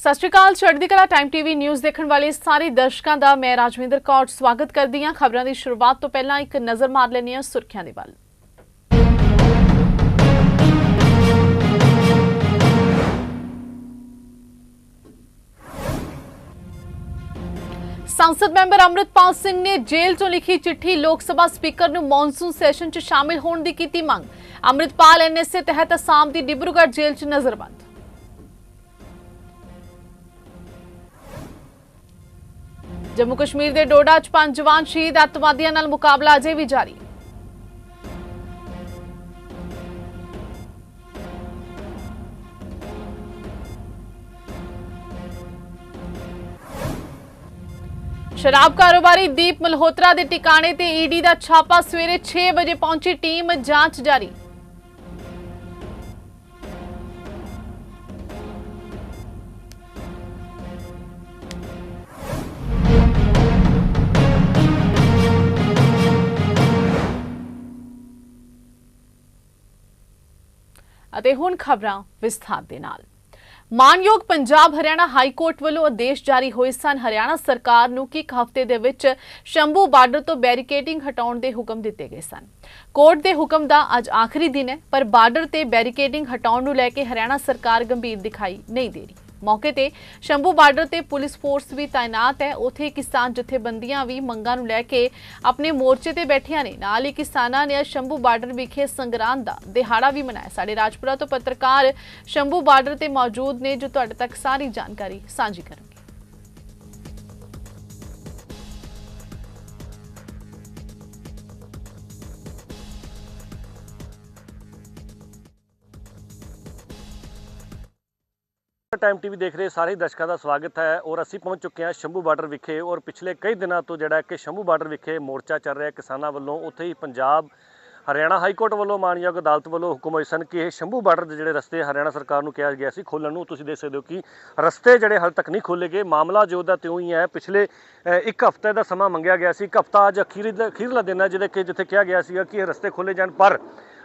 ਸਤਿ ਸ਼੍ਰੀ ਅਕਾਲ, ਚੜ੍ਹਦੀ ਕਲਾ ਟਾਈਮ ਟੀਵੀ ਨਿਊਜ਼ ਦੇਖਣ ਵਾਲੇ ਸਾਰੇ ਦਰਸ਼ਕਾਂ ਦਾ ਮੈਂ ਰਾਜਵਿੰਦਰ ਕੌਰ ਸਵਾਗਤ ਕਰਦੀ ਹਾਂ। ਖਬਰਾਂ ਦੀ ਸ਼ੁਰੂਆਤ ਤੋਂ ਪਹਿਲਾਂ ਇੱਕ ਨਜ਼ਰ ਮਾਰ ਲੈਂਦੇ ਹਾਂ ਸੁਰਖੀਆਂ ਦੇ ਵੱਲ। ਸੰਸਦ ਮੈਂਬਰ ਅੰਮ੍ਰਿਤਪਾਲ ਸਿੰਘ ਨੇ ਜੇਲ੍ਹ ਤੋਂ ਲਿਖੀ ਚਿੱਠੀ ਲੋਕ ਸਭਾ ਸਪੀਕਰ ਨੂੰ ਮੌਨਸੂਨ ਸੈਸ਼ਨ 'ਚ ਸ਼ਾਮਿਲ ਹੋਣ ਦੀ ਕੀਤੀ ਮੰਗ। ਅੰਮ੍ਰਿਤਪਾਲ ਐਨਐਸਏ ਤਹਿਤ ਅਸਾਮ ਦੀ ਡਿਬਰੂਗੜ੍ਹ ਜੇਲ੍ਹ 'ਚ ਨਜ਼ਰਬੰਦ। ਜੰਮੂ ਕਸ਼ਮੀਰ ਦੇ ਡੋਡਾ 'ਚ ਪੰਜ ਜਵਾਨ ਸ਼ਹੀਦ ਅੱਤਵਾਦੀਆਂ ਨਾਲ ਮੁਕਾਬਲਾ ਅਜੇ ਵੀ ਜਾਰੀ। ਸ਼ਰਾਬ ਕਾਰੋਬਾਰੀ ਦੀਪ ਮਲਹੋਤਰਾ ਦੇ ਟਿਕਾਣੇ ਤੇ ਈਡੀ ਦਾ ਛਾਪਾ ਸਵੇਰੇ 6 ਵਜੇ ਪਹੁੰਚੀ ਟੀਮ ਜਾਂਚ ਜਾਰੀ। ਅਤੇ ਹੁਣ ਖਬਰਾਂ ਵਿਸਥਾਰ ਦੇ ਨਾਲ। ਮਾਨਯੋਗ ਪੰਜਾਬ ਹਰਿਆਣਾ ਹਾਈ ਕੋਰਟ ਵੱਲੋਂ ਆਦੇਸ਼ ਜਾਰੀ ਹੋਏ ਸਨ। ਹਰਿਆਣਾ ਸਰਕਾਰ ਨੂੰ ਕਿ ਇੱਕ ਹਫ਼ਤੇ ਦੇ ਵਿੱਚ ਸ਼ੰਭੂ ਬਾਰਡਰ ਤੋਂ ਬੈਰੀਕੇਡਿੰਗ ਹਟਾਉਣ ਦੇ ਹੁਕਮ ਦਿੱਤੇ ਗਏ ਸਨ। ਕੋਰਟ ਦੇ ਹੁਕਮ ਦਾ ਅੱਜ ਆਖਰੀ ਦਿਨ ਹੈ, ਪਰ ਬਾਰਡਰ ਤੇ ਬੈਰੀਕੇਡਿੰਗ ਹਟਾਉਣ ਨੂੰ ਲੈ ਕੇ ਹਰਿਆਣਾ ਸਰਕਾਰ ਗੰਭੀਰ ਦਿਖਾਈ ਨਹੀਂ ਦੇ ਰਹੀ। ਮੌਕੇ ਤੇ ਸ਼ੰਭੂ ਬਾਰਡਰ ਤੇ ਪੁਲਿਸ ਫੋਰਸ ਵੀ ਤਾਇਨਾਤ ਹੈ। ਉਥੇ ਕਿਸਾਨ ਜਥੇਬੰਦੀਆਂ ਵੀ ਮੰਗਾਂ ਨੂੰ ਲੈ ਕੇ ਆਪਣੇ ਮੋਰਚੇ ਤੇ ਬੈਠੀਆਂ ਨੇ। ਨਾਲ ਹੀ ਕਿਸਾਨਾਂ ਨੇ ਸ਼ੰਭੂ ਬਾਰਡਰ ਵਿਖੇ ਸੰਗਰਾਂਦ ਦਾ ਦਿਹਾੜਾ ਵੀ ਮਨਾਇਆ। ਸਾਡੇ ਰਾਜਪੁਰਾ ਤੋਂ ਪੱਤਰਕਾਰ ਸ਼ੰਭੂ ਬਾਰਡਰ ਤੇ ਮੌਜੂਦ ਨੇ, ਜੋ ਤੁਹਾਡੇ ਤੱਕ ਸਾਰੀ ਜਾਣਕਾਰੀ ਸਾਂਝੀ ਕਰਨ। ਟਾਈਮ ਟੀਵੀ ਦੇਖ ਰਹੇ ਸਾਰੇ ਦਰਸ਼ਕਾਂ ਦਾ ਸਵਾਗਤ ਹੈ ਔਰ ਅਸੀਂ ਪਹੁੰਚ ਚੁੱਕੇ ਹਾਂ ਸ਼ੰਭੂ ਬਾਰਡਰ ਵਿਖੇ ਔਰ ਪਿਛਲੇ ਕਈ ਦਿਨਾਂ ਤੋਂ ਜਿਹੜਾ ਕਿ ਸ਼ੰਭੂ ਬਾਰਡਰ ਵਿਖੇ ਮੋਰਚਾ ਚੱਲ ਰਿਹਾ ਕਿਸਾਨਾਂ ਵੱਲੋਂ, ਉੱਥੇ ਹੀ ਪੰਜਾਬ, ਹਰਿਆਣਾ ਹਾਈ ਕੋਰਟ ਵੱਲੋਂ ਮਾਨਯੋਗ ਅਦਾਲਤ ਵੱਲੋਂ ਹੁਕਮ ਹੋਏ ਸਨ ਕਿ ਇਹ ਸ਼ੰਭੂ ਬਾਰਡਰ ਦੇ ਜਿਹੜੇ ਰਸਤੇ ਹਰਿਆਣਾ ਸਰਕਾਰ ਨੂੰ ਕਿਹਾ ਗਿਆ ਸੀ ਖੋਲਣ ਨੂੰ, ਤੁਸੀਂ ਦੇਖ ਸਕਦੇ ਹੋ ਕਿ ਰਸਤੇ ਜਿਹੜੇ ਹਾਲ ਤੱਕ ਨਹੀਂ ਖੋਲੇ ਗਏ, ਮਾਮਲਾ ਜੋ ਦਾ ਤਿਉਂ ਹੀ ਹੈ, ਪਿਛਲੇ ਇੱਕ ਹਫ਼ਤੇ ਦਾ ਸਮਾਂ ਮੰਗਿਆ ਗਿਆ ਸੀ, ਇੱਕ ਹਫ਼ਤਾ ਅੱਜ ਅਖੀਰੀ ਦਾ- ਅਖੀਰਲਾ ਦਿਨ ਹੈ ਜਿਹਦੇ ਕਿ ਜਿੱਥੇ ਕਿਹਾ ਗਿਆ ਸੀਗਾ ਕਿ ਇਹ ਰਸਤੇ ਖੋਲੇ ਜਾਣ ਪਰ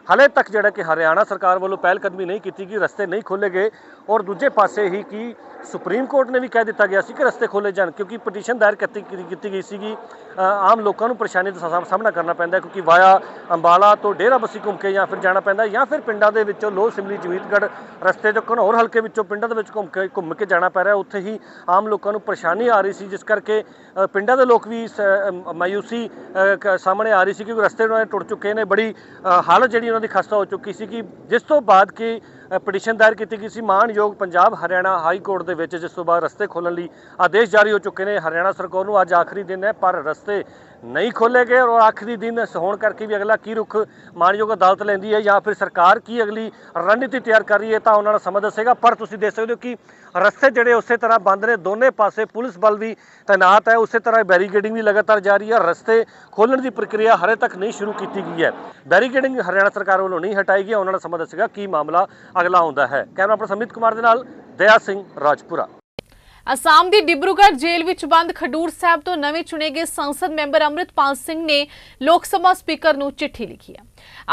ਹਾਲੇ ਤੱਕ ਜਿਹੜਾ ਕਿ ਹਰਿਆਣਾ ਸਰਕਾਰ ਵੱਲੋਂ ਪਹਿਲ ਕਦਮੀ ਨਹੀਂ ਕੀਤੀ ਗਈ ਰਸਤੇ ਨਹੀਂ ਖੋਲੇ ਗਏ ਔਰ ਦੂਜੇ ਪਾਸੇ ਹੀ ਕਿ ਸੁਪਰੀਮ ਕੋਰਟ ਨੇ ਵੀ ਕਹਿ ਦਿੱਤਾ ਗਿਆ ਸੀ ਕਿ ਰਸਤੇ ਖੋਲੇ ਜਾਣ ਕਿਉਂਕਿ ਪਟੀਸ਼ਨ ਦਾਇਰ ਕੀਤੀ ਗਈ ਸੀਗੀ। ਆਮ ਲੋਕਾਂ ਨੂੰ ਪਰੇਸ਼ਾਨੀ ਦਾ ਸਾਹਮ- ਸਾਹਮਣਾ ਕਰਨਾ ਪੈਂਦਾ ਕਿਉਂਕਿ ਵਾਇਆ ਅੰਬਾਲਾ ਤੋਂ ਡੇਰਾ ਬੱਸੀ ਘੁੰਮ ਕੇ ਜਾਂ ਫਿਰ ਜਾਣਾ ਪੈਂਦਾ ਜਾਂ ਫਿਰ ਪਿੰਡਾਂ ਦੇ ਵਿੱਚੋਂ ਲੋਹ ਸਿਮਲੀ ਜਮੀਤਗੜ੍ਹ ਰਸਤੇ ਤੋਂ ਘਨੌਰ ਹਲਕੇ ਵਿੱਚੋਂ ਪਿੰਡਾਂ ਦੇ ਵਿੱਚ ਘੁੰਮ ਕੇ ਘੁੰਮ ਕੇ ਜਾਣਾ ਪੈ ਰਿਹਾ ਉੱਥੇ ਹੀ ਆਮ ਲੋਕਾਂ ਨੂੰ ਪਰੇਸ਼ਾਨੀ ਆ ਰਹੀ ਸੀ ਜਿਸ ਕਰਕੇ ਪਿੰਡਾਂ ਦੇ ਲੋਕ ਵੀ ਇਸ, ਮਾਯੂਸੀ ਕ- ਸਾਹਮਣੇ ਆ ਰਹੀ ਸੀ ਕਿਉਂਕਿ ਰਸਤੇ ਉਹਨਾਂ ਦੇ ਟੁੱਟ ਚੁੱਕੇ ਨੇ। ਬੜੀ ਹਾਲਤ ਜਿਹੜੀ ਉਹਨਾਂ ਦੀ ਖਸਤਾ ਹੋ ਚੁੱਕੀ ਸੀ ਕਿ ਜਿਸ ਤੋਂ ਬਾਅਦ ਕਿ ਪਟੀਸ਼ਨ ਦਾਇਰ ਕੀਤੀ ਗਈ ਸੀ ਮਾਨਯੋਗ ਪੰਜਾਬ ਹਰਿਆਣਾ ਹਾਈ ਕੋਰਟ ਦੇ ਵਿੱਚ, ਜਿਸ ਤੋਂ ਬਾਅਦ ਰਸਤੇ ਖੋਲਣ ਲਈ ਆਦੇਸ਼ ਜਾਰੀ ਹੋ ਚੁੱਕੇ ਨੇ। ਹਰਿਆਣਾ ਸਰਕਾਰ ਨੂੰ ਅੱਜ ਆਖਰੀ ਦਿਨ ਹੈ, ਪਰ ਰਸਤੇ ਨਹੀਂ ਖੋਲੇ ਗਏ ਔਰ ਆਖਰੀ ਦਿਨ ਹੋਣ ਕਰਕੇ ਵੀ ਅਗਲਾ ਕੀ ਰੁਖ ਮਾਨਯੋਗ ਅਦਾਲਤ ਲੈਂਦੀ ਹੈ ਜਾਂ ਫਿਰ ਸਰਕਾਰ ਕੀ ਅਗਲੀ ਰਣਨੀਤੀ ਤਿਆਰ ਕਰ ਰਹੀ ਹੈ ਤਾਂ ਉਹਨਾਂ ਦਾ ਸਮਾਂ ਦੱਸੇਗਾ। ਪਰ ਤੁਸੀਂ ਦੇਖ ਸਕਦੇ ਹੋ ਕਿ ਰਸਤੇ ਜਿਹੜੇ ਉਸੇ ਤਰ੍ਹਾਂ ਬੰਦ ਨੇ, ਦੋਨੇ ਪਾਸੇ ਪੁਲਿਸ ਬਲ ਵੀ ਤਾਇਨਾਤ ਹੈ। ਉਸੇ ਤਰ੍ਹਾਂ ਬੈਰੀਕੇਡਿੰਗ ਵੀ ਲਗਾਤਾਰ ਜਾਰੀ ਹੈ। ਰਸਤੇ ਖੋਲਣ ਦੀ ਪ੍ਰਕਿਰਿਆ ਹਰੇ ਤੱਕ ਨਹੀਂ ਸ਼ੁਰੂ ਕੀਤੀ ਗਈ ਹੈ। ਬੈਰੀਕੇਡਿੰਗ ਹਰਿਆਣਾ ਸਰਕਾਰ ਵੱਲੋਂ ਨਹੀਂ ਹਟਾਈ ਗਈ। ਉਹਨਾਂ ਦਾ ਸਮਾਂ ਦੱਸੇਗਾ ਕੀ ਮਾਮਲਾ ਅਗਲਾ ਹੁੰਦਾ ਹੈ। ਕੈਮਰਾ ਪਰਸਨ ਅਮਿਤ ਕੁਮਾਰ ਦੇ ਨਾਲ ਦਇਆ ਸਿੰਘ ਰਾਜਪੁਰਾ। ਅਸਾਮ ਦੀ ਡਿਬਰੂਗੜ੍ਹ ਜੇਲ੍ਹ ਵਿੱਚ ਬੰਦ ਖਡੂਰ ਸਾਹਿਬ ਤੋਂ ਨਵੇਂ ਚੁਣੇ ਗਏ ਸੰਸਦ ਮੈਂਬਰ ਅੰਮ੍ਰਿਤਪਾਲ ਸਿੰਘ ਨੇ ਲੋਕ ਸਭਾ ਸਪੀਕਰ ਨੂੰ ਚਿੱਠੀ ਲਿਖੀ ਹੈ।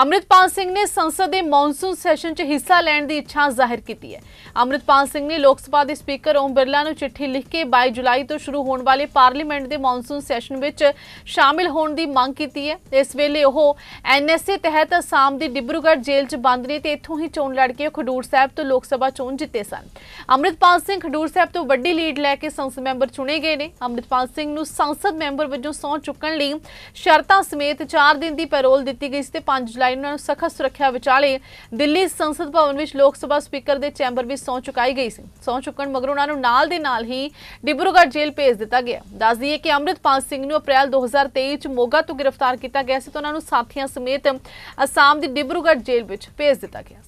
ਅੰਮ੍ਰਿਤਪਾਲ ਸਿੰਘ ਨੇ ਸੰਸਦ ਦੇ ਮੌਨਸੂਨ ਸੈਸ਼ਨ 'ਚ ਹਿੱਸਾ ਲੈਣ ਦੀ ਇੱਛਾ ਜ਼ਾਹਿਰ ਕੀਤੀ ਹੈ। ਅੰਮ੍ਰਿਤਪਾਲ ਸਿੰਘ ਨੇ ਲੋਕ ਸਭਾ ਦੇ ਸਪੀਕਰ ਓਮ ਬਿਰਲਾ ਨੂੰ ਚਿੱਠੀ ਲਿਖ ਕੇ 22 ਜੁਲਾਈ ਤੋਂ ਸ਼ੁਰੂ ਹੋਣ ਵਾਲੇ ਪਾਰਲੀਮੈਂਟ ਦੇ ਮੌਨਸੂਨ ਸੈਸ਼ਨ ਵਿੱਚ ਸ਼ਾਮਿਲ ਹੋਣ ਦੀ ਮੰਗ ਕੀਤੀ ਹੈ। ਇਸ ਵੇਲੇ ਉਹ ਐਨਐਸਏ ਤਹਿਤ ਅਸਾਮ ਦੀ ਡਿਬਰੂਗੜ੍ਹ ਜੇਲ੍ਹ 'ਚ ਬੰਦ ਨੇ ਤੇ ਇੱਥੋਂ ਹੀ ਚੋਣ ਲੜ ਕੇ ਉਹ ਖਡੂਰ ਸਾਹਿਬ ਤੋਂ ਲੋਕ ਸਭਾ ਚੋਣ ਜਿੱਤੇ ਸਨ। ਅੰਮ੍ਰਿਤਪਾਲ ਸਿੰਘ ਖਡੂਰ ਸਾਹਿਬ ਤੋਂ ਵੱਡੀ ਲੀਡ ਲੈ ਕੇ ਸੰਸਦ ਮੈਂਬਰ ਚੁਣੇ ਗਏ ਨੇ। ਅੰਮ੍ਰਿਤਪਾਲ ਸਿੰਘ ਨੂੰ ਸੰਸਦ ਮੈਂਬਰ ਵਜੋਂ ਸਹੁੰ ਚੁੱਕਣ ਲਈ ਸ਼ਰਤਾਂ ਸਮੇਤ 4 ਦਿਨ ਦੀ ਪੈਰੋਲ ਦਿੱਤੀ ਗਈ ਸੀ ਤੇ 5 ਜੁਲਾਈ ਨੂੰ ਨੂੰ ਸਖਤ ਸੁਰੱਖਿਆ ਵਿਚਾਲੇ ਦਿੱਲੀ ਸੰਸਦ ਭਵਨ ਵਿੱਚ ਲੋਕ ਸਭਾ ਸਪੀਕਰ ਦੇ ਚੈਂਬਰ ਵਿੱਚ ਸਹੁੰ ਚੁਕਾਈ ਗਈ ਸੀ। ਸਹੁੰ ਚੁੱਕਣ ਮਗਰੋਂ ਉਹਨਾਂ ਨੂੰ ਨਾਲ ਦੇ ਨਾਲ ਹੀ ਡਿਬਰੂਗੜ੍ਹ ਜੇਲ੍ਹ ਭੇਜ ਦਿੱਤਾ ਗਿਆ। ਦੱਸ ਦਈਏ ਕਿ ਅੰਮ੍ਰਿਤਪਾਲ ਸਿੰਘ ਨੂੰ ਅਪ੍ਰੈਲ 2023 ਚ ਮੋਗਾ ਤੋਂ ਗ੍ਰਿਫਤਾਰ ਕੀਤਾ ਗਿਆ ਸੀ ਤੇ ਉਹਨਾਂ ਨੂੰ ਸਾਥੀਆਂ ਸਮੇਤ ਅਸਾਮ ਦੀ ਡਿਬਰੂਗੜ੍ਹ ਜੇਲ੍ਹ ਵਿੱਚ ਭੇਜ ਦਿੱਤਾ ਗਿਆ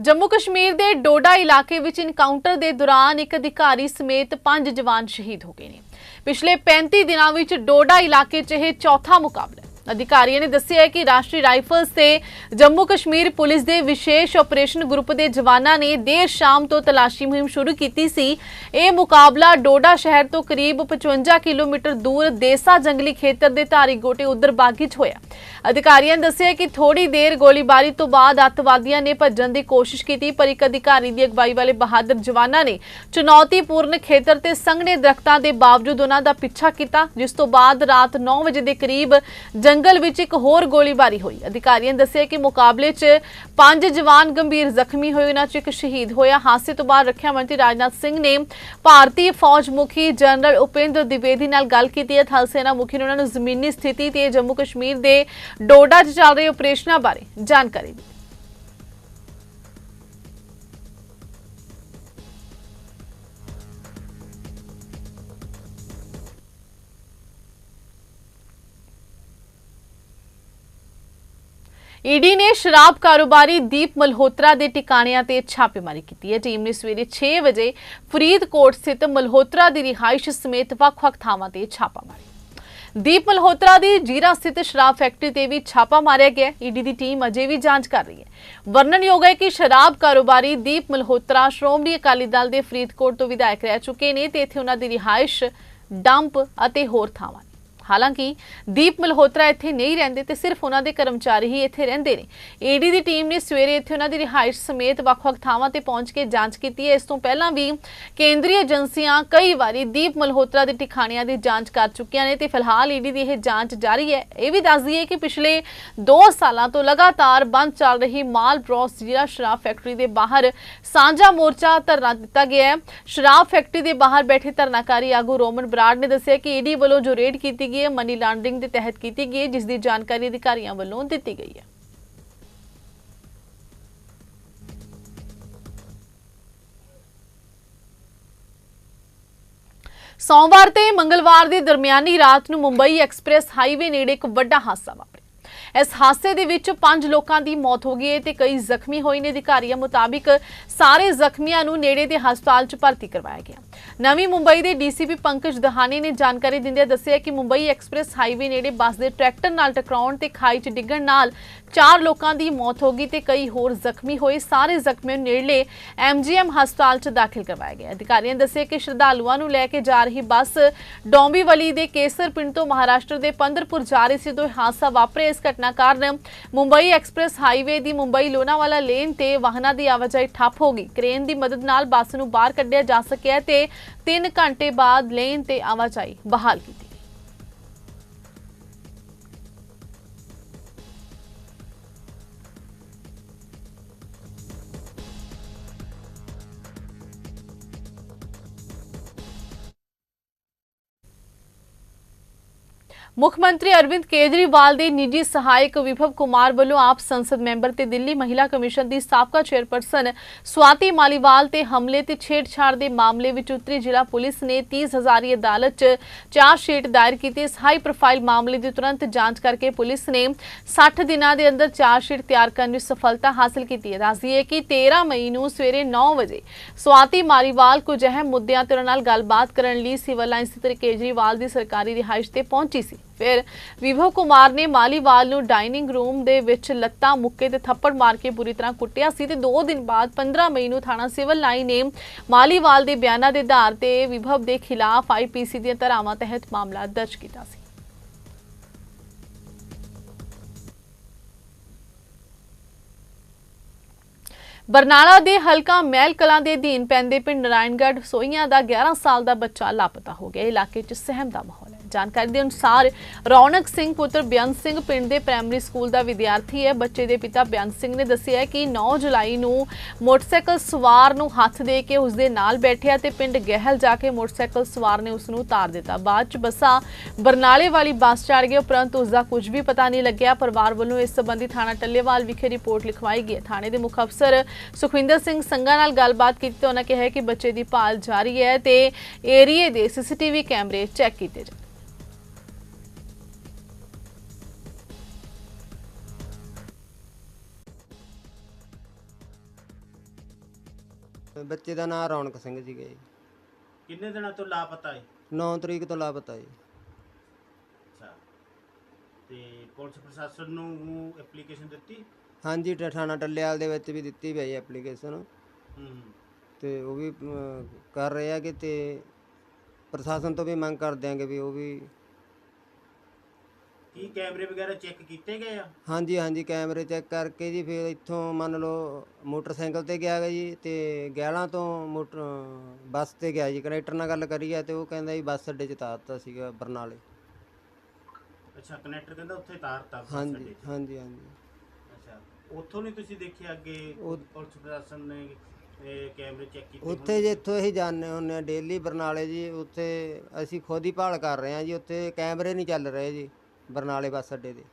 ਜੰਮੂ ਕਸ਼ਮੀਰ ਦੇ ਡੋਡਾ ਇਲਾਕੇ ਵਿੱਚ ਇਨਕਾਊਂਟਰ ਦੇ ਦੌਰਾਨ ਇੱਕ ਅਧਿਕਾਰੀ ਸਮੇਤ ਪੰਜ ਜਵਾਨ ਸ਼ਹੀਦ ਹੋ ਗਏ ਨੇ। ਪਿਛਲੇ 35 ਦਿਨਾਂ ਵਿੱਚ ਡੋਡਾ ਇਲਾਕੇ 'ਚ ਇਹ ਚੌਥਾ ਮੁਕਾਬਲਾ ਅਧਿਕਾਰੀਆਂ ਨੇ ਦੱਸਿਆ ਕਿ ਰਾਸ਼ਟਰੀ ਰਾਈਫਲਸ ਤੇ ਜੰਮੂ ਕਸ਼ਮੀਰ ਪੁਲਿਸ ਦੇ ਵਿਸ਼ੇਸ਼ ਆਪਰੇਸ਼ਨ ਗਰੁੱਪ ਦੇ ਜਵਾਨਾਂ ਨੇ ਦੇਰ ਸ਼ਾਮ ਤੋਂ ਤਲਾਸ਼ੀ ਮੁਹਿੰਮ ਸ਼ੁਰੂ ਕੀਤੀ ਸੀ। ਇਹ ਮੁਕਾਬਲਾ ਡੋਡਾ ਸ਼ਹਿਰ ਤੋਂ ਕਰੀਬ 55 ਕਿਲੋਮੀਟਰ ਦੂਰ ਦੇਸਾ ਜੰਗਲੀ ਖੇਤਰ ਦੇ ਧਾਰੀ ਗੋਟੇ ਉਧਰ ਬਾਗੀ 'ਚ ਹੋਇਆ। ਅਧਿਕਾਰੀਆਂ ਨੇ ਦੱਸਿਆ ਕਿ ਥੋੜੀ ਦੇਰ ਗੋਲੀਬਾਰੀ ਤੋਂ ਬਾਅਦ ਅੱਤਵਾਦੀਆਂ ਨੇ ਭੱਜਣ ਦੀ ਕੋਸ਼ਿਸ਼ ਕੀਤੀ, ਪਰ ਇੱਕ ਅਧਿਕਾਰੀ ਦੀ ਅਗਵਾਈ ਵਾਲੇ ਬਹਾਦਰ ਜਵਾਨਾਂ ਨੇ ਚੁਣੌਤੀਪੂਰਨ ਖੇਤਰ ਤੇ ਸੰਘਣੇ ਦਰਖਤਾਂ ਦੇ ਬਾਵਜੂਦ ਉਹਨਾਂ ਦਾ ਪਿੱਛਾ ਕੀਤਾ, ਜਿਸ ਤੋਂ ਬਾਅਦ ਰਾਤ 9 ਵਜੇ ਦੇ ਕਰੀਬ ਜੰਗਲ ਵਿੱਚ ਇੱਕ ਹੋਰ ਗੋਲੀਬਾਰੀ ਹੋਈ। ਅਧਿਕਾਰੀਆਂ ਨੇ ਦੱਸਿਆ ਕਿ ਮੁਕਾਬਲੇ 'ਚ ਪੰਜ ਜਵਾਨ ਗੰਭੀਰ ਜ਼ਖਮੀ ਹੋਏ। ਉਹਨਾਂ 'ਚ ਇੱਕ ਸ਼ਹੀਦ ਹੋਇਆ। ਹਾਦਸੇ ਤੋਂ ਬਾਅਦ ਰੱਖਿਆ ਮੰਤਰੀ ਰਾਜਨਾਥ ਸਿੰਘ ਨੇ ਭਾਰਤੀ ਫੌਜ ਮੁਖੀ ਜਨਰਲ ਉਪੇਂਦਰ ਦਿਵੇਦੀ ਨਾਲ ਗੱਲ ਕੀਤੀ। ਹੈ ਥਲ ਸੈਨਾ ਮੁਖੀ ਨੇ ਉਹਨਾਂ ਨੂੰ ਜ਼ਮੀਨੀ ਸਥਿਤੀ ਤੇ ਜੰਮੂ ਕਸ਼ਮੀਰ ਦੇ ਡੋਡਾ 'ਚ ਚੱਲ ਰਹੇ ਆਪਰੇਸ਼ਨਾਂ ਬਾਰੇ ਜਾਣਕਾਰੀ ਦਿੱਤੀ। ਈਡੀ ਨੇ ਸ਼ਰਾਬ ਕਾਰੋਬਾਰੀ ਦੀਪ ਮਲਹੋਤਰਾ ਦੇ ਟਿਕਾਣਿਆਂ ਤੇ ਛਾਪੇਮਾਰੀ ਕੀਤੀ ਹੈ। ਟੀਮ ਨੇ ਸਵੇਰੇ 6 ਵਜੇ ਫਰੀਦਕੋਟ ਸਥਿਤ ਮਲਹੋਤਰਾ ਦੀ ਰਿਹਾਇਸ਼ ਸਮੇਤ ਵੱਖ-ਵੱਖ ਥਾਵਾਂ ਤੇ ਛਾਪਾ ਮਾਰਿਆ ਦੀਪ ਮਲਹੋਤਰਾ ਦੀ ਜੀਰਾ ਸਥਿਤ ਸ਼ਰਾਬ ਫੈਕਟਰੀ ਤੇ ਵੀ ਛਾਪਾ ਮਾਰਿਆ ਗਿਆ। ਈਡੀ ਦੀ ਟੀਮ ਅਜੇ ਵੀ ਜਾਂਚ ਕਰ ਰਹੀ ਹੈ। ਵਰਣਨਯੋਗ ਹੈ ਕਿ ਸ਼ਰਾਬ ਕਾਰੋਬਾਰੀ ਦੀਪ ਮਲਹੋਤਰਾ, ਸ਼੍ਰੋਮਣੀ ਅਕਾਲੀ ਦਲ ਦੇ ਫਰੀਦਕੋਟ ਤੋਂ ਵਿਧਾਇਕ ਰਹਿ ਚੁੱਕੇ ਨੇ ਤੇ ਇੱਥੇ ਉਹਨਾਂ ਦੀ ਰਿਹਾਇਸ਼ ਡੰਪ ਅਤੇ ਹੋਰ ਥਾਵਾਂ ਹਾਲਾਂਕਿ ਦੀਪ ਮਲਹੋਤਰਾ ਇੱਥੇ ਨਹੀਂ ਰਹਿੰਦੇ ਤੇ ਸਿਰਫ ਉਹਨਾਂ ਦੇ ਕਰਮਚਾਰੀ ਹੀ ਇੱਥੇ ਰਹਿੰਦੇ ਨੇ। ਈਡੀ ਦੀ ਟੀਮ ਨੇ ਸਵੇਰੇ ਇੱਥੇ ਉਹਨਾਂ ਦੀ ਰਿਹਾਇਸ਼ ਸਮੇਤ ਵੱਖ-ਵੱਖ ਥਾਵਾਂ ਤੇ ਪਹੁੰਚ ਕੇ ਜਾਂਚ ਕੀਤੀ ਹੈ। ਇਸ ਤੋਂ ਪਹਿਲਾਂ ਵੀ ਕੇਂਦਰੀ ਏਜੰਸੀਆਂ ਕਈ ਵਾਰੀ ਦੀਪ ਮਲਹੋਤਰਾ ਦੇ ਟਿਕਾਣਿਆਂ ਦੀ ਜਾਂਚ ਕਰ ਚੁੱਕੀਆਂ ਨੇ ਤੇ ਫਿਲਹਾਲ ਈਡੀ ਦੀ ਇਹ ਜਾਂਚ ਜਾਰੀ ਹੈ। ਇਹ ਵੀ ਦੱਸ ਦਈਏ ਕਿ ਪਿਛਲੇ 2 ਸਾਲਾਂ ਤੋਂ ਲਗਾਤਾਰ ਬੰਦ ਚੱਲ ਰਹੀ ਮਾਲ ਬ੍ਰੋਸ ਜ਼ੀਰਾ ਸ਼ਰਾਬ ਫੈਕਟਰੀ ਦੇ ਬਾਹਰ ਸਾਂਝਾ ਮੋਰਚਾ ਧਰਨਾ ਦਿੱਤਾ ਗਿਆ ਹੈ। ਸ਼ਰਾਬ ਫੈਕਟਰੀ ਦੇ ਬਾਹਰ ਬੈਠੇ ਧਰਨਾਕਾਰੀ ਆਗੂ ਰੋਮਨ ਬਰਾੜ ਨੇ ਦੱਸਿਆ ਕਿ ਈਡੀ ਵੱਲੋਂ ਜੋ ਰੇਡ ਕੀਤੀ ਗਈ ਹੈ ਮਨੀ ਲਾਂਡਰਿੰਗ ਦੇ ਤਹਿਤ ਕੀਤੀ ਗਈ ਹੈ, ਜਿਸ ਦੀ ਜਾਣਕਾਰੀ ਅਧਿਕਾਰੀਆਂ ਵੱਲੋਂ ਦਿੱਤੀ ਗਈ ਹੈ। ਸੋਮਵਾਰ ਤੇ ਮੰਗਲਵਾਰ ਦੀ ਦਰਮਿਆਨੀ ਰਾਤ ਨੂੰ ਮੁੰਬਈ ਐਕਸਪ੍ਰੈਸ ਹਾਈਵੇ ਨੇੜੇ ਇੱਕ ਵੱਡਾ ਹਾਦਸਾ ਵਾਪਰਿਆ। ਇਸ ਹਾਦਸੇ ਦੇ ਵਿੱਚ 5 ਲੋਕਾਂ ਦੀ ਮੌਤ ਹੋ ਗਈ ਹੈ ਤੇ ਕਈ ਜ਼ਖਮੀ ਹੋਏ ਨੇ। ਅਧਿਕਾਰੀਆਂ ਮੁਤਾਬਿਕ ਸਾਰੇ ਜ਼ਖਮੀਆਂ ਨੂੰ ਨੇੜੇ ਦੇ ਹਸਪਤਾਲ 'ਚ ਭਰਤੀ ਕਰਵਾਇਆ ਗਿਆ। ਨਵੀਂ ਮੁੰਬਈ ਦੇ ਡੀਸੀਪੀ ਪੰਕਜ ਦਹਾਨੇ ਨੇ ਜਾਣਕਾਰੀ ਦਿੰਦਿਆਂ ਦੱਸਿਆ ਕਿ ਮੁੰਬਈ ਐਕਸਪ੍ਰੈਸ ਹਾਈਵੇ ਨੇੜੇ ਬੱਸ ਦੇ ਟਰੈਕਟਰ ਨਾਲ ਟਕਰਾਉਣ ਤੇ ਖਾਈ 'ਚ ਡਿੱਗਣ ਨਾਲ ਚਾਰ ਲੋਕਾਂ ਦੀ ਮੌਤ ਹੋ ਗਈ ਤੇ ਕਈ ਹੋਰ ਜ਼ਖਮੀ ਹੋਏ। ਸਾਰੇ ਜ਼ਖਮੀਆਂ ਨੂੰ ਨੇੜਲੇ ਐਮਜੀਐਮ ਹਸਪਤਾਲ 'ਚ ਦਾਖਲ ਕਰਵਾਇਆ ਗਿਆ ਅਧਿਕਾਰੀਆਂ ਨੇ ਦੱਸਿਆ ਕਿ ਸ਼ਰਧਾਲੂਆਂ ਨੂੰ ਲੈ ਕੇ ਜਾ ਰਹੀ ਬੱਸ ਡੋਂਬੀਵਲੀ ਦੇ ਕੇਸਰ ਪਿੰਡ ਤੋਂ ਮਹਾਰਾਸ਼ਟਰ ਦੇ ਪੰਦਰਪੁਰ ਜਾ ਰਹੀ ਸੀ। ਜਦੋਂ ਹਾਦਸਾ ਵਾਪਰਿਆ। ਇਸ ਘਟਨਾ ਕਾਰਨ ਮੁੰਬਈ ਐਕਸਪ੍ਰੈਸ ਹਾਈਵੇ ਦੀ ਮੁੰਬਈ ਲੋਨਾਵਾਲਾ ਲੇਨ ਤੇ ਵਾਹਨਾਂ ਦੀ ਆਵਾਜਾਈ ਠੱਪ ਹੋ ਗਈ। ਕ੍ਰੇਨ ਦੀ ਮਦਦ ਨਾਲ ਬੱਸ ਨੂੰ ਬਾਹਰ ਕੱਢਿਆ ਜਾ ਸਕਿਆ ਤੇ 3 ਘੰਟੇ ਬਾਅਦ ਲੇਨ ਤੇ ਆਵਾਜਾਈ ਬਹਾਲ ਕੀਤੀ। ਮੁੱਖ ਮੰਤਰੀ ਅਰਵਿੰਦ ਕੇਜਰੀਵਾਲ ਦੇ ਨਿੱਜੀ ਸਹਾਇਕ ਵਿਭਵ ਕੁਮਾਰ ਵੱਲੋਂ ਆਪ ਸੰਸਦ ਮੈਂਬਰ ਤੇ ਦਿੱਲੀ ਮਹਿਲਾ ਕਮਿਸ਼ਨ ਦੀ ਸਾਬਕਾ ਚੇਅਰਪਰਸਨ ਸਵਾਤੀ ਮਾਲੀਵਾਲ ਤੇ ਹਮਲੇ ਤੇ ਛੇੜਛਾੜ ਦੇ ਮਾਮਲੇ ਵਿੱਚ ਉੱਤਰੀ ਜ਼ਿਲ੍ਹਾ ਪੁਲਿਸ ਨੇ 30 ਹਜ਼ਾਰੀ ਅਦਾਲਤ 'ਚ ਚਾਰਜ ਸ਼ੀਟ ਦਾਇਰ ਕੀਤੀ। ਇਸ ਹਾਈ ਪ੍ਰੋਫਾਈਲ ਮਾਮਲੇ ਦੀ ਤੁਰੰਤ ਜਾਂਚ ਕਰਕੇ ਪੁਲਿਸ ਨੇ 60 ਦਿਨਾਂ ਦੇ ਅੰਦਰ ਚਾਰਜ ਸ਼ੀਟ ਤਿਆਰ ਕਰਨ ਵਿੱਚ ਸਫਲਤਾ ਹਾਸਲ ਕੀਤੀ ਹੈ। ਦੱਸਦੀ ਹੈ ਕਿ 13 ਮਈ ਨੂੰ ਸਵੇਰੇ 9 ਵਜੇ ਸਵਾਤੀ ਮਾਲੀਵਾਲ ਕੁਝ ਅਹਿਮ ਮੁੱਦਿਆਂ ਤੇ ਉਹਨਾਂ ਨਾਲ ਗੱਲਬਾਤ ਕਰਨ ਲਈ ਸਿਵਲ ਲਾਈਨ ਸਥਿਤ ਕੇਜਰੀਵਾਲ ਦੀ ਸਰਕਾਰੀ ਰਿਹਾਇਸ਼ ਤੇ ਪਹੁੰਚੀ ਸੀ। ਫਿਰ ਵਿਭਵ ਕੁਮਾਰ ਨੇ ਮਾਲੀਵਾਲ ਨੂੰ ਡਾਈਨਿੰਗ ਰੂਮ ਦੇ ਵਿੱਚ ਲੱਤਾਂ ਮੁੱਕੇ ਤੇ ਥੱਪੜ ਮਾਰ ਕੇ ਬੁਰੀ ਤਰ੍ਹਾਂ ਕੁੱਟਿਆ ਸੀ ਤੇ 2 ਦਿਨ ਬਾਅਦ 15 ਮਈ ਨੂੰ ਥਾਣਾ ਸਿਵਲ ਲਾਈਨ ਨੇ ਮਾਲੀਵਾਲ ਦੇ ਬਿਆਨਾਂ ਦੇ ਆਧਾਰ ਤੇ ਵਿਭਵ ਦੇ ਖਿਲਾਫ ਆਈਪੀਸੀ ਦੀਆਂ ਧਾਰਾਵਾਂ ਤਹਿਤ ਮਾਮਲਾ ਦਰਜ ਕੀਤਾ ਸੀ। ਬਰਨਾਲਾ ਦੇ ਹਲਕਾ ਮਹਿਲ ਕਲਾਂ ਦੇ ਅਧੀਨ ਪੈਂਦੇ ਪਿੰਡ ਨਾਰਾਇਣਗੜ੍ਹ ਸੋਈਆਂ ਦਾ 11 ਸਾਲ ਦਾ ਬੱਚਾ ਲਾਪਤਾ ਹੋ ਗਿਆ। ਇਲਾਕੇ 'ਚ ਸਹਿਮ ਦਾ ਮਾਹੌਲ ਜਾਣਕਾਰੀ ਦੇ ਅਨੁਸਾਰ ਰੌਣਕ ਸਿੰਘ ਪੁੱਤਰ ਬੇਅੰਤ ਸਿੰਘ ਪਿੰਡ ਦੇ ਪ੍ਰਾਇਮਰੀ ਸਕੂਲ ਦਾ ਵਿਦਿਆਰਥੀ ਹੈ। ਬੱਚੇ ਦੇ ਪਿਤਾ ਬੇਅੰਤ ਸਿੰਘ ਨੇ ਦੱਸਿਆ ਕਿ 9 ਜੁਲਾਈ ਨੂੰ ਮੋਟਰਸਾਈਕਲ ਸਵਾਰ ਨੂੰ ਹੱਥ ਦੇ ਕੇ ਉਸ ਦੇ ਨਾਲ ਬੈਠਿਆ ਤੇ ਪਿੰਡ ਗਹਿਲ ਜਾ ਕੇ ਮੋਟਰਸਾਈਕਲ ਸਵਾਰ ਨੇ ਉਸ ਨੂੰ ਉਤਾਰ ਦਿੱਤਾ। ਬਾਅਦ 'ਚ ਬੱਸਾਂ ਬਰਨਾਲੇ ਵਾਲੀ ਬੱਸ ਚੜ੍ਹ ਗਈ ਉਪਰੰਤ ਉਸ ਦਾ ਕੁਝ ਵੀ ਪਤਾ ਨਹੀਂ ਲੱਗਿਆ। ਪਰਿਵਾਰ ਵੱਲੋਂ ਇਸ ਸੰਬੰਧੀ ਥਾਣਾ ਟੱਲੇਵਾਲ ਵਿਖੇ ਰਿਪੋਰਟ ਲਿਖਵਾਈ ਗਈ ਹੈ। ਥਾਣੇ ਦੇ ਮੁੱਖ ਅਫਸਰ ਸੁਖਵਿੰਦਰ ਸਿੰਘ ਸੰਘਾ ਨਾਲ ਗੱਲਬਾਤ ਕੀਤੀ ਤੇ ਉਹਨਾਂ ਕਿਹਾ ਕਿ ਬੱਚੇ ਦੀ ਭਾਲ ਜਾਰੀ ਹੈ ਤੇ ਏਰੀਏ ਦੇ ਸੀਸੀਟੀਵੀ ਕੈਮਰੇ ਚੈੱਕ ਕੀਤੇ ਜਾਣ। ਬੱਚੇ ਦਾ ਨਾਮ ਰੌਣਕ ਸਿੰਘ ਸੀਗਾ ਜੀ। ਕਿੰਨੇ ਦਿਨਾਂ ਤੋਂ ਲਾਪਤਾ ਹੈ 9 ਤਰੀਕ ਤੋਂ ਲਾਪਤਾ ਜੀ। ਅੱਛਾ। ਤੇ ਪੁਲਿਸ ਪ੍ਰਸ਼ਾਸਨ ਨੂੰ ਐਪਲੀਕੇਸ਼ਨ ਦਿੱਤੀ? ਹਾਂਜੀ ਥਾਣਾ ਟੱਲਿਆਲ ਦੇ ਵਿੱਚ ਵੀ ਦਿੱਤੀ ਪਈ ਐਪਲੀਕੇਸ਼ਨ ਹੂੰ ਤੇ ਉਹ ਵੀ ਅਮ, ਕਰ ਰਹੇ ਕਿ ਤੇ ਪ੍ਰਸ਼ਾਸਨ ਤੋਂ ਵੀ ਮੰਗ ਕਰ ਦਿਆਂਗੇ ਵੀ ਉਹ ਵੀ ਕੀ ਕੈਮਰੇ ਵਗੈਰਾ ਚੈੱਕ ਕੀਤੇ ਗਏ ਆ? ਹਾਂਜੀ ਹਾਂਜੀ ਕੈਮਰੇ ਚੈੱਕ ਕਰਕੇ ਜੀ ਫਿਰ ਇੱਥੋਂ ਮੰਨ ਲਓ ਮੋਟਰਸਾਈਕਲ ਤੇ ਗਿਆ ਗਾ ਜੀ ਤੇ ਗੈਲਾਂ ਤੋਂ ਮੋਟਰ ਬੱਸ ਤੇ ਗਿਆ ਜੀ। ਕਨੈਕਟਰ ਨਾਲ ਗੱਲ ਕਰੀ ਆ ਤੇ ਉਹ ਕਹਿੰਦਾ ਜੀ ਬੱਸ ਅੱਡੇ 'ਚ ਤਾਰਤਾ ਸੀਗਾ ਬਰਨਾਲੇ। ਅੱਛਾ ਕਨੈਕਟਰ ਕਹਿੰਦਾ ਉੱਥੇ ਤਾਰਤਾ ਬੱਸ ਹਾਂਜੀ ਅੱਡੇ 'ਚ। ਹਾਂਜੀ ਹਾਂਜੀ। ਅੱਛਾ ਉੱਥੋਂ ਨਹੀਂ ਤੁਸੀਂ ਦੇਖਿਆ ਅੱਗੇ ਉਹ- ਪੁਲਿਸ ਪ੍ਰਸ਼ਾਸਨ ਨੇ ਇਹ ਕੈਮਰੇ ਚੈੱਕ ਕੀਤੇ ਉੱਥੇ ਜੇ ਇੱਥੋਂ ਅਸੀਂ ਜਾਂਦੇ ਹੁੰਦੇ ਆ ਡੇਲੀ ਬਰਨਾਲੇ ਜੀ ਉੱਥੇ ਅਸੀਂ ਖੁਦ ਹੀ ਭਾਲ ਕਰ ਰਹੇ ਹਾਂ ਜੀ ਉੱਥੇ ਕੈਮਰੇ ਨਹੀਂ ਚੱਲ ਰਹੇ ਜੀ। ਬਰਨਾਲੇ ਬੱਸ ਅੱਡੇ ਦੇ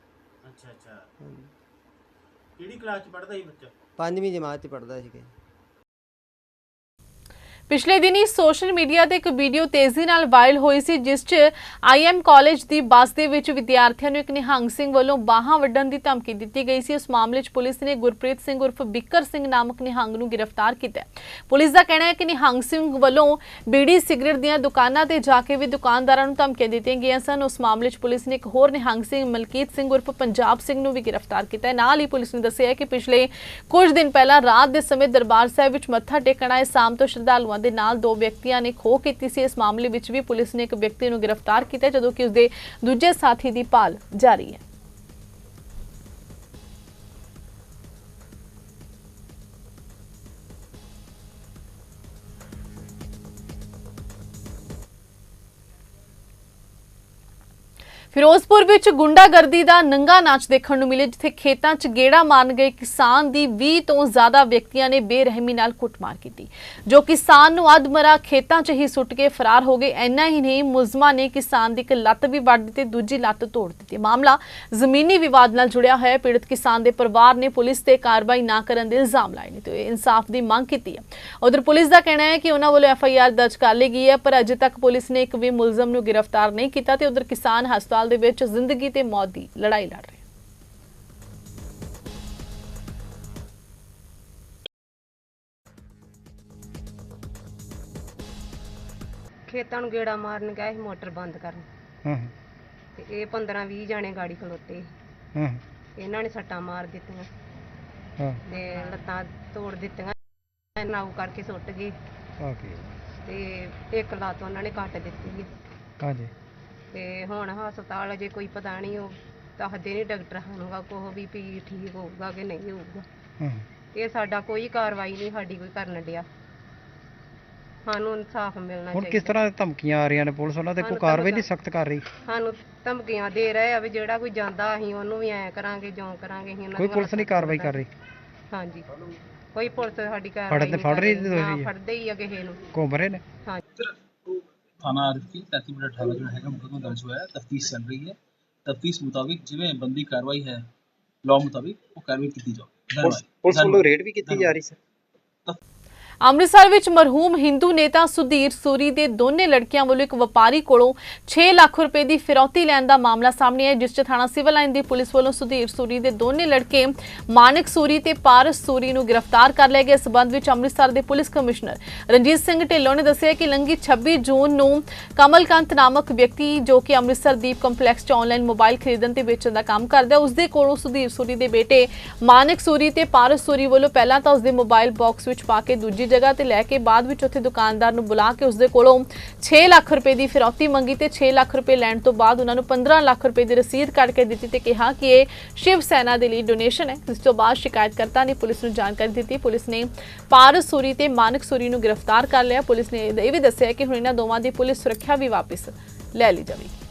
ਅੱਛਾ ਅੱਛਾ। ਹਾਂਜੀ। ਕਿਹੜੀ ਕਲਾਸ 'ਚ ਪੜ੍ਹਦਾ ਸੀ ਬੱਚਾ? ਪੰਜਵੀਂ ਜਮਾਤ 'ਚ ਪੜਦਾ ਸੀਗਾ। ਪਿਛਲੇ ਦਿਨੀ ਸੋਸ਼ਲ ਮੀਡੀਆ ਤੇ ਇੱਕ ਵੀਡੀਓ ਤੇਜ਼ੀ ਨਾਲ ਵਾਇਰਲ ਹੋਈ ਸੀ, ਜਿਸ 'ਚ ਆਈਐਮ ਕਾਲਜ ਦੀ ਬੱਸ ਦੇ ਵਿੱਚ ਵਿਦਿਆਰਥੀਆਂ ਨੂੰ ਇੱਕ ਨਿਹੰਗ ਸਿੰਘ ਵੱਲੋਂ ਬਾਹਾਂ ਵੱਢਣ ਦੀ ਧਮਕੀ ਦਿੱਤੀ ਗਈ ਸੀ। ਉਸ ਮਾਮਲੇ 'ਚ ਪੁਲਿਸ ਨੇ ਗੁਰਪ੍ਰੀਤ ਸਿੰਘ ਉਰਫ ਬਿੱਕਰ ਸਿੰਘ ਨਾਮਕ ਨਿਹੰਗ ਨੂੰ ਗ੍ਰਿਫਤਾਰ ਕੀਤਾ ਪੁਲਿਸ ਦਾ ਕਹਿਣਾ ਹੈ ਕਿ ਨਿਹੰਗ ਸਿੰਘ ਵੱਲੋਂ ਬੀੜੀ ਸਿਗਰਟ ਦੀਆਂ ਦੁਕਾਨਾਂ ਤੇ ਜਾ ਕੇ ਵੀ ਦੁਕਾਨਦਾਰਾਂ ਨੂੰ ਧਮਕੀਆਂ ਦਿੱਤੀਆਂ ਗਈਆਂ ਸਨ। ਉਸ ਮਾਮਲੇ 'ਚ ਪੁਲਿਸ ਨੇ ਇੱਕ ਹੋਰ ਨਿਹੰਗ ਸਿੰਘ, ਮਲਕੀਤ ਸਿੰਘ ਉਰਫ ਪੰਜਾਬ ਸਿੰਘ ਨੂੰ ਵੀ ਗ੍ਰਿਫਤਾਰ ਕੀਤਾ ਹੈ। ਨਾਲ ਹੀ ਪੁਲਿਸ ਨੇ ਦੱਸਿਆ ਕਿ ਪਿਛਲੇ ਕੁਝ ਦਿਨ ਪਹਿਲਾਂ ਰਾਤ ਦੇ ਸਮੇਂ ਦਰਬਾਰ ਸਾਹਿਬ ਵਿੱਚ ਮੱਥਾ ਟੇਕਣ ਆਏ ਸ਼ਾਮ ਤੋਂ ਸ਼ਰਧਾਲੂ ਸ਼ਰਧਾਲੂਆਂ ਦੇ ਨਾਲ ਦੋ ਵਿਅਕਤੀਆਂ ਨੇ ਖੋਹ ਕੀਤੀ ਸੀ। ਇਸ ਮਾਮਲੇ ਵਿੱਚ ਵੀ ਪੁਲਿਸ ਨੇ ਇੱਕ ਵਿਅਕਤੀ ਨੂੰ ਗ੍ਰਿਫਤਾਰ ਕੀਤਾ ਜਦੋਂ ਕਿ ਉਸਦੇ ਦੂਜੇ ਸਾਥੀ ਦੀ ਭਾਲ ਜਾਰੀ ਹੈ। ਫਿਰੋਜ਼ਪੁਰ ਵਿੱਚ ਗੁੰਡਾਗਰਦੀ ਦਾ ਨੰਗਾ ਨਾਚ ਦੇਖਣ ਨੂੰ ਮਿਲੇ, ਜਿੱਥੇ ਖੇਤਾਂ 'ਚ ਗੇੜਾ ਮਾਰਨ ਗਏ ਕਿਸਾਨ ਦੀ 20 ਤੋਂ ਜ਼ਿਆਦਾ ਵਿਅਕਤੀਆਂ ਨੇ ਬੇਰਹਿਮੀ ਨਾਲ ਕੁੱਟਮਾਰ ਕੀਤੀ। ਜੋ ਕਿਸਾਨ ਨੂੰ ਅਧਮਰਾ ਖੇਤਾਂ 'ਚ ਹੀ ਸੁੱਟ ਕੇ ਫਰਾਰ ਹੋ ਗਏ, ਇੰਨਾ ਹੀ ਨਹੀਂ, ਮੁਲਜ਼ਮਾਂ ਨੇ ਕਿਸਾਨ ਦੀ ਇੱਕ ਲੱਤ ਵੀ ਵੱਢ ਦਿੱਤੀ, ਦੂਜੀ ਲੱਤ ਤੋੜ ਦਿੱਤੀ। ਮਾਮਲਾ ਜ਼ਮੀਨੀ ਵਿਵਾਦ ਨਾਲ ਜੁੜਿਆ ਹੋਇਆ ਹੈ। ਪੀੜਤ ਕਿਸਾਨ ਦੇ ਪਰਿਵਾਰ ਨੇ ਪੁਲਿਸ ਤੇ ਕਾਰਵਾਈ ਨਾ ਕਰਨ ਦੇ ਇਲਜ਼ਾਮ ਲਾਏ ਨੇ ਤੇ ਇਨਸਾਫ ਦੀ ਮੰਗ ਕੀਤੀ ਹੈ। ਉਧਰ ਪੁਲਿਸ ਦਾ ਕਹਿਣਾ ਹੈ ਕਿ ਉਹਨਾਂ ਵੱਲੋਂ ਐਫ ਆਈ ਆਰ ਦਰਜ ਕਰ ਲਈ ਗਈ ਹੈ, ਪਰ ਅਜੇ ਤੱਕ ਪੁਲਿਸ ਨੇ ਇੱਕ ਵੀ ਮੁਲਜ਼ਮ ਨੂੰ ਗ੍ਰਿਫਤਾਰ ਨਹੀਂ ਕੀਤਾ ਤੇ ਉਧਰ ਕਿਸਾਨ ਹਸਪਤਾਲ ਦੇ ਵਿੱਚ ਜ਼ਿੰਦਗੀ ਤੇ ਮੌਤ ਦੀ ਲੜਾਈ ਲੜ ਰਹੇ ਖੇਤਾਂ ਨੂੰ ਗੇੜਾ ਮਾਰਨ ਗਏ ਸੀ ਮੋਟਰ ਬੰਦ ਕਰਨ। ਹਾਂ। ਤੇ ਇਹ 15 20 ਜਾਣੇ ਗਾੜੀ ਖਲੋਤੇ ਹਾਂ। ਇਹਨਾਂ ਨੇ ਸੱਟਾਂ ਮਾਰ ਦਿੱਤੀਆਂ। ਹਾਂ। ਤੇ ਲੱਤਾਂ ਤੋੜ ਦਿੱਤੀਆਂ। ਨਾਉ ਕਰਕੇ ਸੁੱਟ ਗਏ। ਆ ਕੀ ਤੇ ਇੱਕ ਲੱਤ ਉਹਨਾਂ ਨੇ ਕੱਟ ਦਿੱਤੀ ਹੈ ਹਾਂਜੀ। ਤੇ ਹੁਣ ਹਸਪਤਾਲ ਅਜੇ ਕੋਈ ਪਤਾ ਨਹੀਂ ਉਹ ਦੱਸਦੇ ਨਹੀਂ ਡਾਕਟਰ ਸਾਨੂੰ ਕੋਹ ਵੀ ਵੀ ਠੀਕ ਹੋਊਗਾ ਕਿ ਨਹੀਂ ਹੋਊਗਾ। ਹਾਂ। ਇਹ ਸਾਡਾ ਕੋਈ ਕਾਰਵਾਈ ਨਹੀਂ ਸਾਡੀ ਕੋਈ ਕਰਨ ਡਿਆ। ਸਾਨੂੰ ਇਨਸਾਫ ਮਿਲਣਾ ਹੁਣ ਕਿਸ ਚਾਹੀਦਾ। ਤਰ੍ਹਾਂ ਧਮਕੀਆਂ ਆ ਰਹੀਆਂ ਨੇ ਪੁਲਿਸ ਉਹਨਾਂ ਤੇ ਕੋਈ ਸਾਨੂੰ ਕਾਰਵਾਈ ਨਹੀਂ ਸਖਤ ਕਰ ਰਹੀ? ਸਾਨੂੰ ਧਮਕੀਆਂ ਦੇ ਰਹੇ ਆ ਵੀ ਜਿਹੜਾ ਕੋਈ ਜਾਂਦਾ ਅਸੀਂ ਉਹਨੂੰ ਵੀ ਐ ਕਰਾਂਗੇ ਜਿਉਂ ਕਰਾਂਗੇ ਅਸੀਂ ਉਹਨਾਂ ਕੋਈ ਪੁਲਿਸ ਨਹੀਂ ਕਾਰਵਾਈ ਕਰ ਰਹੀ? ਹਾਂਜੀ। ਕੋਈ ਪੁਲਿਸ ਸਾਡੀ ਕਾਰਵਾਈ ਨਹੀਂ ਫੜ ਕਰ ਰਹੀ ਨਾ। ਫੜਦੇ ਹੀ ਆ ਕਿਸੇ ਨੂੰ। ਘੁੰਮ ਰਹੇ ਨੇ? ਹਾਂਜੀ। ਥਾਣਾ ਆਰਫੀ 33 ਮਿੰਟ 18 ਜੋ ਹੈਗਾ ਮੁਕੱਦਮਾ ਦਰਜ ਹੋਇਆ ਤਫਤੀਸ਼ ਚੱਲ ਰਹੀ ਹੈ ਤਫਤੀਸ਼ ਮੁਤਾਬਿਕ ਜਿਵੇਂ ਬੰਦੀ ਕਾਰਵਾਈ ਹੈ ਲਾਅ ਮੁਤਾਬਿਕ ਉਹ ਕਾਰਵਾਈ ਕੀਤੀ ਜਾਵੇ ਪੁਲਿਸ ਵੱਲੋਂ। ਰੇਡ ਵੀ ਕੀਤੀ ਜਾ ਰਹੀ ਸਰ ਅੰਮ੍ਰਿਤਸਰ ਵਿੱਚ ਮਰਹੂਮ ਹਿੰਦੂ ਨੇਤਾ ਸੁਧੀਰ ਸੂਰੀ ਦੇ ਦੋਨੇ ਲੜਕੀਆਂ ਵੱਲੋਂ ਇੱਕ ਵਪਾਰੀ ਕੋਲੋਂ 6 ਲੱਖ ਰੁਪਏ ਦੀ ਫਿਰੌਤੀ ਲੈਣ ਦਾ ਮਾਮਲਾ ਸਾਹਮਣੇ ਆਇਆ, ਜਿਸ 'ਚ ਥਾਣਾ ਸਿਵਲ ਲਾਈਨ ਦੀ ਪੁਲਿਸ ਵੱਲੋਂ ਸੁਧੀਰ ਸੂਰੀ ਦੇ ਦੋਨੇ ਲੜਕੇ ਮਾਨਕ ਸੂਰੀ ਤੇ ਪਾਰਸ ਸੂਰੀ ਨੂੰ ਗ੍ਰਿਫਤਾਰ ਕਰ ਲਿਆ ਗਿਆ ਇਸ ਸਬੰਧ ਵਿੱਚ ਅੰਮ੍ਰਿਤਸਰ ਦੇ ਪੁਲਿਸ ਕਮਿਸ਼ਨਰ ਰਣਜੀਤ ਸਿੰਘ ਢਿੱਲੋਂ ਨੇ ਦੱਸਿਆ ਕਿ ਲੰਗੀ 26 ਜੂਨ ਨੂੰ ਕਮਲਕੰਤ ਨਾਮਕ ਵਿਅਕਤੀ ਜੋ ਕਿ ਅੰਮ੍ਰਿਤਸਰ ਦੀਪ ਕੰਪਲੈਕਸ 'ਚ ਆਨਲਾਈਨ ਮੋਬਾਈਲ ਖਰੀਦਣ ਤੇ ਵੇਚਣ ਦਾ ਕੰਮ ਕਰਦਾ ਹੈ ਉਸ ਦੇ ਕੋਲੋਂ ਸੁਧੀਰ ਸੂਰੀ ਦੇ ਬੇਟੇ ਮਾਨਕ ਸੂਰੀ ਤੇ ਪਾਰਸ ਸੂਰੀ ਵੱਲੋਂ ਪਹਿਲਾਂ ਤਾਂ ਉਸ ਦੇ ਮੋਬਾਈਲ ਬਾਕਸ ਵਿੱਚ ਪਾ ਕੇ ਦੂਜੀ ਜਗ੍ਹਾ ਤੇ ਲੈ ਕੇ ਬਾਅਦ ਵਿੱਚ ਉੱਥੇ ਦੁਕਾਨਦਾਰ ਨੂੰ ਬੁਲਾ ਕੇ ਉਸਦੇ ਕੋਲੋਂ 6 ਲੱਖ ਰੁਪਏ ਦੀ ਫਿਰੌਤੀ ਮੰਗੀ ਤੇ 6 ਲੱਖ ਰੁਪਏ ਲੈਣ ਤੋਂ ਬਾਅਦ ਉਹਨਾਂ ਨੂੰ 15 ਲੱਖ ਰੁਪਏ ਦੀ ਰਸੀਦ ਕੱਢ ਕੇ ਦਿੱਤੀ ਤੇ ਕਿਹਾ ਕਿ ਇਹ ਸ਼ਿਵ ਸੈਨਾ ਦੇ ਲਈ ਡੋਨੇਸ਼ਨ ਹੈ। ਜਿਸ ਤੋਂ ਬਾਅਦ ਸ਼ਿਕਾਇਤਕਰਤਾ ਨੇ ਪੁਲਿਸ ਨੂੰ ਜਾਣਕਾਰੀ ਦਿੱਤੀ। ਪੁਲਿਸ ਨੇ ਪਾਰਸ ਸੂਰੀ ਤੇ ਮਾਨਕ ਸੂਰੀ ਨੂੰ ਗ੍ਰਿਫਤਾਰ ਕਰ ਲਿਆ। ਪੁਲਿਸ ਨੇ ਇਹ ਵੀ ਦੱਸਿਆ ਕਿ ਹੁਣ ਇਹਨਾਂ ਦੋਵਾਂ ਦੀ ਪੁਲਿਸ ਸੁਰੱਖਿਆ ਵੀ ਵਾਪਸ ਲੈ ਲਈ ਜਾਵੇਗੀ।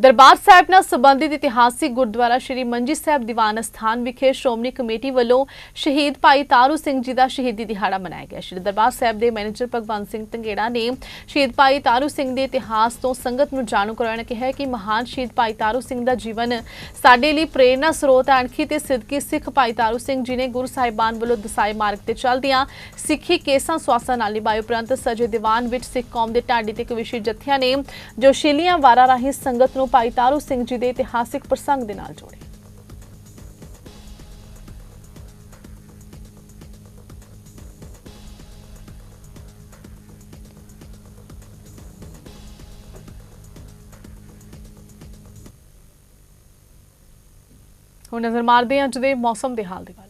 ਦਰਬਾਰ ਸਾਹਿਬ ਨਾਲ ਸੰਬੰਧਿਤ ਇਤਿਹਾਸਿਕ ਗੁਰਦੁਆਰਾ ਸ਼੍ਰੀ ਮੰਜੀ ਸਾਹਿਬ ਦੀਵਾਨ ਅਸਥਾਨ ਵਿਖੇ ਸ਼੍ਰੋਮਣੀ ਕਮੇਟੀ ਵੱਲੋਂ ਸ਼ਹੀਦ ਭਾਈ ਤਾਰੂ ਸਿੰਘ ਜੀ ਦਾ ਸ਼ਹੀਦੀ ਦਿਹਾੜਾ ਮਨਾਇਆ ਗਿਆ। ਸ਼੍ਰੀ ਦਰਬਾਰ ਸਾਹਿਬ ਦੇ ਮੈਨੇਜਰ ਭਗਵੰਤ ਸਿੰਘ ਤੰਗੇੜਾ ਨੇ ਸ਼ਹੀਦ ਭਾਈ ਤਾਰੂ ਸਿੰਘ ਦੇ ਇਤਿਹਾਸ ਤੋਂ ਸੰਗਤ ਨੂੰ ਜਾਣੂ ਕਰਵਾਉਣਾ ਕਿਹਾ ਕਿ ਮਹਾਨ ਸ਼ਹੀਦ ਭਾਈ ਤਾਰੂ ਸਿੰਘ ਦਾ ਜੀਵਨ ਸਾਡੇ ਲਈ ਪ੍ਰੇਰਨਾ ਸਰੋਤ ਹੈ। ਅਣਖੀ ਤੇ ਸਿੱਧਕੀ ਸਿੱਖ ਭਾਈ ਤਾਰੂ ਸਿੰਘ ਜੀ ਨੇ ਗੁਰੂ ਸਾਹਿਬਾਨ ਵੱਲੋਂ ਦਸਾਏ ਮਾਰਗ ਤੇ ਚੱਲਦਿਆਂ ਸਿੱਖੀ ਕੇਸਾਂ ਸਵਾਸਾਂ ਨਾਲ ਨਿਭਾਏ। ਉਪਰੰਤ ਸਜੇ ਦੀਵਾਨ ਵਿੱਚ ਸਿੱਖ ਕੌਮ ਦੇ ਢਾਡੀ ਤੇ ਕਵਿਸ਼ੀ ਜਥਿਆਂ ਨੇ ਜੋ ਸ਼ਿਲੀਆਂ ਵਾਰਾਂ ਰਾਹੀਂ ਸੰਗਤ ਨੂੰ ਭਾਈ ਤਾਰੂ ਸਿੰਘ ਜੀ ਦੇ ਇਤਿਹਾਸਿਕ ਪ੍ਰਸੰਗ ਦੇ ਨਾਲ ਜੋੜੇ। ਹੁਣ ਨਜ਼ਰ ਮਾਰਦੇ ਹਾਂ ਅੱਜ ਦੇ ਮੌਸਮ ਦੇ ਹਾਲ ਦੇ ਵੱਲ